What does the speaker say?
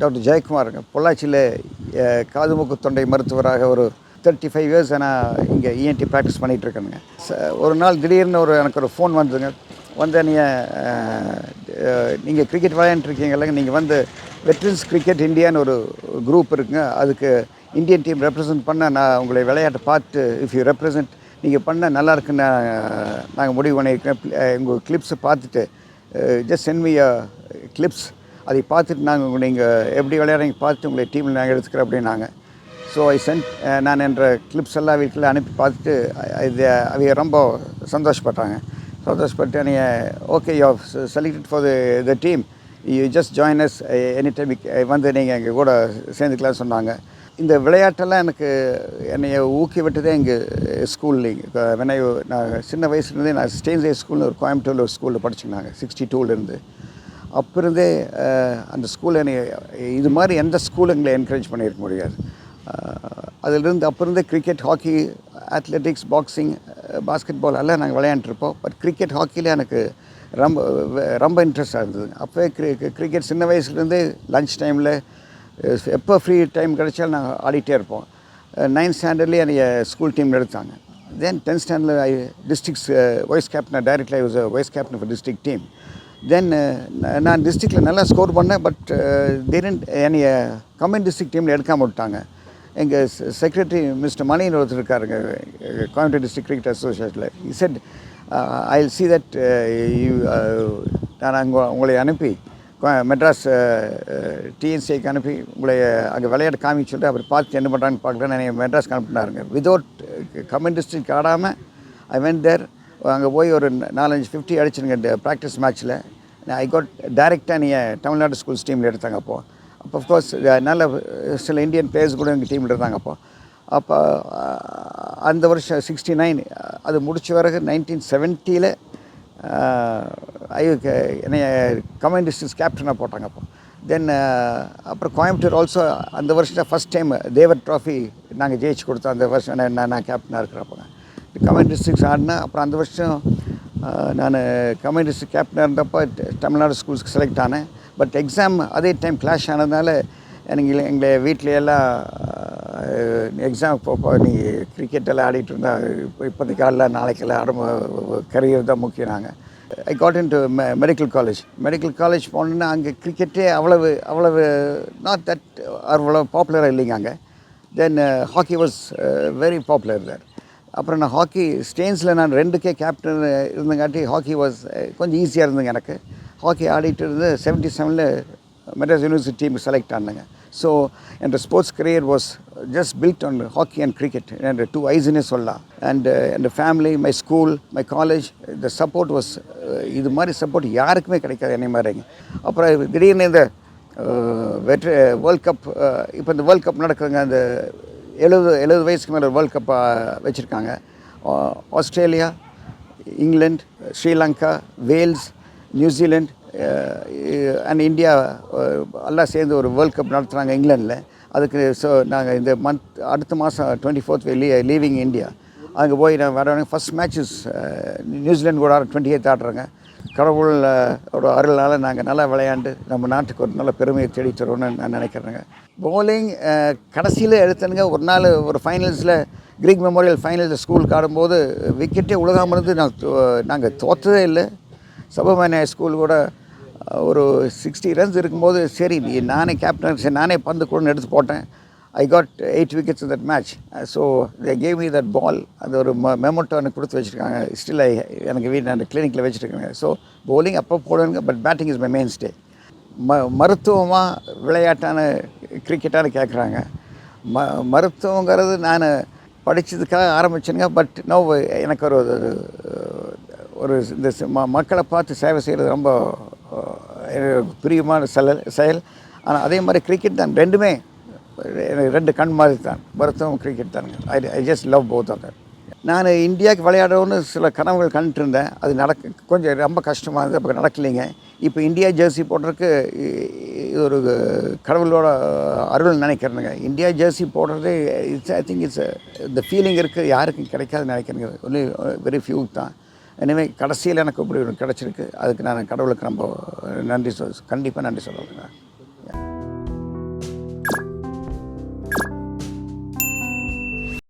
Doctor ஜெயக்குமாருங்க பொள்ளாச்சியில் காது மூக்கு தொண்டை மருத்துவராக ஒரு தேர்ட்டி ஃபைவ் இயர்ஸ் நான் இங்கே இஎன்டி ப்ராக்டிஸ் பண்ணிகிட்ருக்கேனுங்க ஒரு நாள் திடீர்னு ஒரு எனக்கு ஒரு ஃபோன் வந்ததுங்க. வந்து நீங்கள் நீங்கள் கிரிக்கெட் விளையாண்டுருக்கீங்கல்ல நீங்கள் வந்து வெட்ரன்ஸ் கிரிக்கெட் இந்தியான்னு ஒரு குரூப் இருக்குங்க. அதுக்கு இந்தியன் டீம் ரெப்ரசன்ட் பண்ண நான் உங்களை விளையாட்டை பார்த்து இஃப் யூ ரெப்ரசன்ட் நீங்கள் பண்ண நல்லா இருக்குன்னு நாங்கள் முடிவு பண்ணியிருக்கேன் உங்கள் கிளிப்ஸை பார்த்துட்டு ஜஸ்ட் சென்ட் மீ கிளிப்ஸ் அதை பார்த்துட்டு நாங்கள் நீங்கள் எப்படி விளையாடுறீங்க பார்த்துட்டு உங்களை டீமில் நாங்கள் எடுத்துக்கிறோம் அப்படின்னாங்க ஸோ ஐ சென்ட் eh, நான் என்ற கிளிப்ஸ் எல்லாம் வீட்டில் அனுப்பி பார்த்துட்டு இது அவங்க ரொம்ப சந்தோஷப்பட்டாங்க. சந்தோஷப்பட்டு நீங்கள் okay you selected for the the team you just join us any time வந்து நீங்கள் எங்கள் கூட சேர்ந்துக்கலாம் சொன்னாங்க. இந்த விளையாட்டெல்லாம் எனக்கு என்னை ஊக்கி விட்டதே எங்கள் ஸ்கூல்லிங்க வெனை நான் சின்ன வயசுலேருந்தே நான் ஸ்டேஜ் ஸ்கூல்னு ஒரு கோயம்புத்தூரில் ஒரு ஸ்கூலில் படிச்சுருந்தாங்க சிக்ஸ்டி டூலேருந்து அப்போ இருந்தே அந்த ஸ்கூல் என்னை இது மாதிரி எந்த ஸ்கூலும் எங்களை என்கரேஜ் பண்ணியிருக்க முடியாது. அதிலிருந்து அப்போ இருந்தே cricket hockey athletics boxing basketball எல்லாம் நாங்கள் விளையாண்டுருப்போம். பட் கிரிக்கெட் ஹாக்கியில் எனக்கு ரொம்ப ரொம்ப இன்ட்ரெஸ்டாக இருந்தது. அப்போவே கிரி கிரிக்கெட் சின்ன வயசுலேருந்தே லஞ்ச் டைமில் எப்போ ஃப்ரீ டைம் கிடைச்சாலும் நாங்கள் ஆடிட்டே இருப்போம். நைன்த் ஸ்டாண்டர்ட்லேயே என்னைய ஸ்கூல் டீமில் எடுத்தாங்க. தென் டென்த் ஸ்டாண்டர்டில் I districts vice captain directly I was vice captain for district team then uh, நான் டிஸ்ட்ரிக்டில் நல்லா ஸ்கோர் பண்ணேன் பட் திடீர்னு uh, என்னைய கம்பைன் டிஸ்ட்ரிக்ட் டீமில் எடுக்காமல் விட்டாங்க. எங்கள் செக்ரட்டரி மிஸ்டர் மணின்னு ஒருத்தர் இருக்காருங்க Coimbatore district cricket அசோசியேஷனில் he said I will see that you நான் அங்கே உங்களை அனுப்பி கோ- மெட்ராஸ் uh, டிஎன்சிக்கு அனுப்பி உங்களை அங்கே விளையாட காமிச்சு சொல்லிட்டு அவர் பார்த்து என்ன பண்ணுறான்னு பார்க்குறேன் நான் மெட்ராஸ்க்கு அனுப்பினாருங்க. விதவுட் கமெண்ட் டிஸ்ட்ரிக்ட் ஆடாமல் ஐ வென்ட் தேர் அங்கே போய் ஒரு நாலஞ்சு ஃபிஃப்டி அடிச்சுருங்க ப்ராக்டிஸ் மேட்ச்சில் ஐ காட் டைரெக்டாக நீங்கள் தமிழ்நாடு ஸ்கூல்ஸ் டீமில் எடுத்தாங்க அப்போது அப்போ அஃப்கோர்ஸ் நல்ல சில இந்தியன் பிளேயர்ஸ் கூட எங்கள் டீமில் இருந்தாங்க அப்போ. அப்போ அந்த வருஷம் சிக்ஸ்டி நைன் அது முடிச்ச பிறகு நைன்டீன் செவன்ட்டியில் ஐயோக்கு என்னைய கமெண்ட் டிஸ்ட்ரிக்ஸ் கேப்டனாக போட்டாங்க அப்போ. தென் அப்புறம் கோயம்புத்தூர் ஆல்சோ அந்த வருஷம் ஃபஸ்ட் டைம் தேவர் ட்ராஃபி நாங்கள் ஜெயிச்சு கொடுத்தோம் அந்த வருஷம் நான் நான் நான் கேப்டனாக இருக்கிறப்போங்க கமெண்ட் டிஸ்ட்ரிக்ஸ் ஆடினேன் அப்புறம் அந்த வருஷம் நான் கமெண்ட் டிஸ்ட்ரிக் கேப்டனாக இருந்தப்போ தமிழ்நாடு ஸ்கூல்ஸ்க்கு செலக்ட் ஆனேன். பட் எக்ஸாம் அதே டைம் கிளாஷ் ஆனதுனால எனக்கு எங்களை வீட்டில எல்லாம் எக்ஸாம் போப்போ நீ கிரிக்கெட் எல்லாம் ஆடிட்டு இருந்தா இப்போ இப்போதைக்கு ஆடல நாளைக்கெல்லாம் ஆடும் கரியர் தான் முக்கியம் நாங்கள் I got into medical college medical college போனோன்னா அங்கே கிரிக்கெட்டே அவ்வளவு அவ்வளவு நாட் தட் அவ்வளோ பாப்புலராக இல்லைங்க அங்கே. Then hockey was very popular there அப்புறம் நான் ஹாக்கி ஸ்டேன்ஸில் நான் ரெண்டுக்கே கேப்டன் இருந்தங்காட்டி ஹாக்கி வாஸ் கொஞ்சம் ஈஸியாக இருந்ததுங்க எனக்கு. ஹாக்கி ஆடிட்டு இருந்து செவன்ட்டி செவனில் மெட்ராஸ் யூனிவர்சிட்டி டீம் செலக்ட் ஆனாங்க so N sports career was just built on hockey and cricket N two ஐஸ்னே சொல்லலாம். And N family my school my college இந்த சப்போர்ட் வாஸ் இது மாதிரி சப்போர்ட் யாருக்குமே கிடைக்காது என்னை மாதிரிங்க. அப்புறம் திடீர்னு இந்த வெற்றி வேர்ல்ட் கப் இப்போ இந்த வேர்ல்ட் கப் நடக்குதுங்க அந்த எழுபது எழுபது வயசுக்கு மேலே வேர்ல்ட் கப் வச்சுருக்காங்க. Australia England Sri Lanka Wales New Zealand and India எல்லாம் சேர்ந்து ஒரு வேர்ல்ட் கப் நடத்துகிறாங்க இங்கிலாண்டில் அதுக்கு ஸோ நாங்கள் இந்த மந்த் அடுத்த மாதம் டுவெண்ட்டி ஃபோர்த் லீ லீவிங் இந்தியா. அங்கே போய் நான் வரவங்க ஃபஸ்ட் மேட்சஸ் நியூசிலாந்து கூட டுவெண்ட்டி எய்த் ஆடுறாங்க. கடவுள் ஒரு அருளால் நாங்கள் நல்லா விளையாண்டு நம்ம நாட்டுக்கு ஒரு நல்ல பெருமையை தேடி தருவோம்னு நான் நினைக்கிறேங்க. பவுலிங் கடைசியில் எடுத்தனுங்க. ஒரு நாள் ஒரு ஃபைனல்ஸில் கிரீக் மெமோரியல் ஃபைனல்ஸ் ஸ்கூலுக்கு ஆடும்போது விக்கெட்டே உலகாமல் இருந்து நான் நாங்கள் தோற்றதே இல்லை. சபமேனியா ஸ்கூல் கூட ஒரு சிக்ஸ்டி ரன்ஸ் இருக்கும்போது சரி நீ நானே கேப்டன் சரி நானே பந்து கூட எடுத்து போட்டேன். I got eight wickets in that match so they gave me that ball அது ஒரு மெமோட்டோ எனக்கு கொடுத்து வச்சுருக்காங்க. ஸ்டில் ஐ எனக்கு வீட்டில் அந்த கிளினிக்கில் வச்சுருக்காங்க. ஸோ போலிங் அப்போ போடுவேங்க but batting is my mainstay ம மருத்துவமாக விளையாட்டான கிரிக்கெட்டானு கேட்குறாங்க ம மருத்துவங்கிறது நான் படித்ததுக்காக ஆரம்பிச்சேனுங்க பட் நோ எனக்கு ஒரு ஒரு- இந்த ம மக்களை பார்த்து சேவை செய்கிறது ரொம்ப பிரியமான செயல் செயல். ஆனால் அதே மாதிரி கிரிக்கெட் தான். ரெண்டுமே எனக்கு ரெண்டு கண் மாதிரி தான். மருத்துவம் கிரிக்கெட் தானுங்க. I I just love both of நான் இந்தியாவுக்கு விளையாடணும்னு சில கனவுகள் கண்டுட்டு இருந்தேன் அது நடக்க கொஞ்சம் ரொம்ப கஷ்டமாக இருந்தது. அப்போ நடக்கலைங்க. இப்போ இந்தியா ஜெர்சி போடுறதுக்கு இது ஒரு கடவுளோட அருள் நினைக்கிறேனுங்க. இந்தியா ஜெர்சி போடுறது இட்ஸ் ஐ திங்க் இட்ஸ் இந்த ஃபீலிங் இருக்குது யாருக்கும் கிடைக்காதுன்னு நினைக்கிறேங்க ஒன்லி வெரி uh, ஃபியூ தான். எனவே கடைசியில் எனக்கு இப்படி ஒன்று கிடச்சிருக்கு. அதுக்கு நான் கடவுளுக்கு ரொம்ப நன்றி சொல் கண்டிப்பாக நன்றி சொல்லுவேங்க